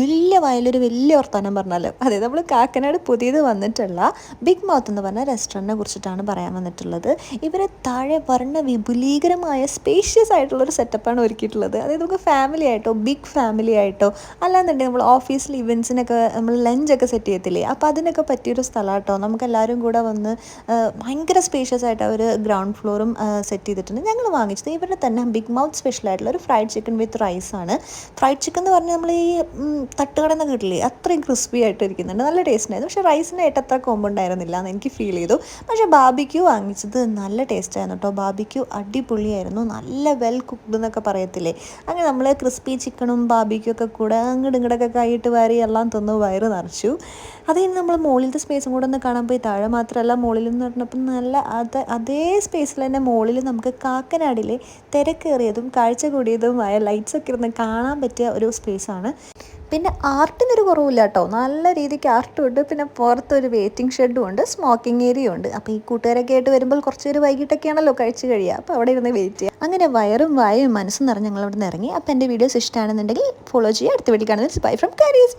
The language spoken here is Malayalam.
വലിയ വയലൊരു വലിയ വർത്തമാനം പറഞ്ഞാൽ അതായത് നമ്മൾ കാക്കനാട് പുതിയത് വന്നിട്ടുള്ള ബിഗ് മൗത്ത് എന്ന് പറഞ്ഞ റെസ്റ്റോറന്റിനെ കുറിച്ചിട്ടാണ് പറയാൻ വന്നിട്ടുള്ളത്. ഇവരെ താഴെ വർണ വിപുലീകരമായ സ്പേഷ്യസ് ആയിട്ടുള്ളൊരു സെറ്റപ്പാണ് ഒരുക്കിയിട്ടുള്ളത്. അതായത് നമുക്ക് ഫാമിലി ആയിട്ടോ ബിഗ് ഫാമിലി ആയിട്ടോ അല്ലാന്നുണ്ടെങ്കിൽ നമ്മൾ ഓഫീസിൽ ഇവൻസിനൊക്കെ നമ്മൾ ലഞ്ചൊക്കെ സെറ്റ് ചെയ്യത്തില്ലേ? അപ്പോൾ അതിനൊക്കെ പറ്റിയൊരു സ്ഥലം കേട്ടോ നമുക്ക് എല്ലാവരും കൂടെ വന്ന് ഭയങ്കര സ്പേഷ്യസ് ആയിട്ട് അവർ ഗ്രൗണ്ട് ഫ്ലോറും സെറ്റ് ചെയ്തിട്ടുണ്ട്. ഞങ്ങൾ വാങ്ങിച്ചത് ഇവരുടെ തന്നെ ബിഗ് മൗത്ത് സ്പെഷ്യൽ ആയിട്ടുള്ള ഒരു ഫ്രൈഡ് ചിക്കൻ വിത്ത് റൈസാണ് ഫ്രൈഡ് ചിക്കൻ എന്ന് പറഞ്ഞാൽ നമ്മൾ ഈ തട്ടുകടന്ന് കിട്ടില്ലേ അത്രയും ക്രിസ്പി ആയിട്ട് ഇരിക്കുന്നുണ്ട് നല്ല ടേസ്റ്റ് ഉണ്ടായിരുന്നു. പക്ഷേ റൈസിനായിട്ട് അത്ര കൊമ്പ് ഉണ്ടായിരുന്നില്ല എന്ന് എനിക്ക് ഫീൽ ചെയ്തു. പക്ഷേ ബാബിക്യൂ വാങ്ങിച്ചത് നല്ല ടേസ്റ്റ് ആയിരുന്നു കേട്ടോ ബാബിക്യൂ അടിപൊളിയായിരുന്നു. നല്ല വെൽ കുക്ക്ഡ് എന്നൊക്കെ പറയത്തില്ലേ? അങ്ങനെ നമ്മൾ ക്രിസ്പി ചിക്കനും ബാബിക്യൂ ഒക്കെ കൂടെ അങ്ങോട്ട് ഇങ്ങോട്ടൊക്കെ കൈയിട്ട് വാരി എല്ലാം തിന്ന് വയറ് നിറച്ചു. അത് കഴിഞ്ഞ് നമ്മൾ മുകളിലത്തെ സ്പേസും കൂടെ ഒന്ന് കാണാൻ പോയി. താഴെ മാത്രമല്ല മുകളിൽ എന്ന് പറഞ്ഞപ്പോൾ നല്ല അത് അതേ സ്പേസിൽ തന്നെ മുകളിൽ നമുക്ക് കാക്കനാടിലെ തിരക്കേറിയതും കാഴ്ച കൂടിയതുമായ ലൈറ്റ്സ് ഒക്കെ ഇരുന്ന് കാണാൻ പറ്റിയ ഒരു സ്പേസാണ് പിന്നെ ആർട്ടിനൊരു കുറവില്ല കേട്ടോ നല്ല രീതിക്ക് ആർട്ടും ഉണ്ട് പിന്നെ പുറത്തൊരു വെയിറ്റിംഗ് ഷെഡും ഉണ്ട് സ്മോക്കിംഗ് ഏരിയ ഉണ്ട്. അപ്പോൾ ഈ കൂട്ടുകാരൊക്കെ ആയിട്ട് വരുമ്പോൾ കുറച്ച് വൈകിട്ടൊക്കെ വൈകിട്ടൊക്കെയാണല്ലോ കഴിച്ച് കഴിയുക. അപ്പോൾ അവിടെ ഇരുന്ന് വെയിറ്റ് ചെയ്യുക. അങ്ങനെ വയറും വായും മനസ്സും നിറഞ്ഞ് ഞങ്ങൾ അവിടെ നിന്ന് ഇറങ്ങി. അപ്പോൾ എന്റെ വീഡിയോസ് ഇഷ്ടമാണെന്നുണ്ടെങ്കിൽ ഫോളോ ചെയ്യുക. അടുത്ത വീട്ടിൽ കാണുന്നത് ബൈ ഫ്രം കാരീസ്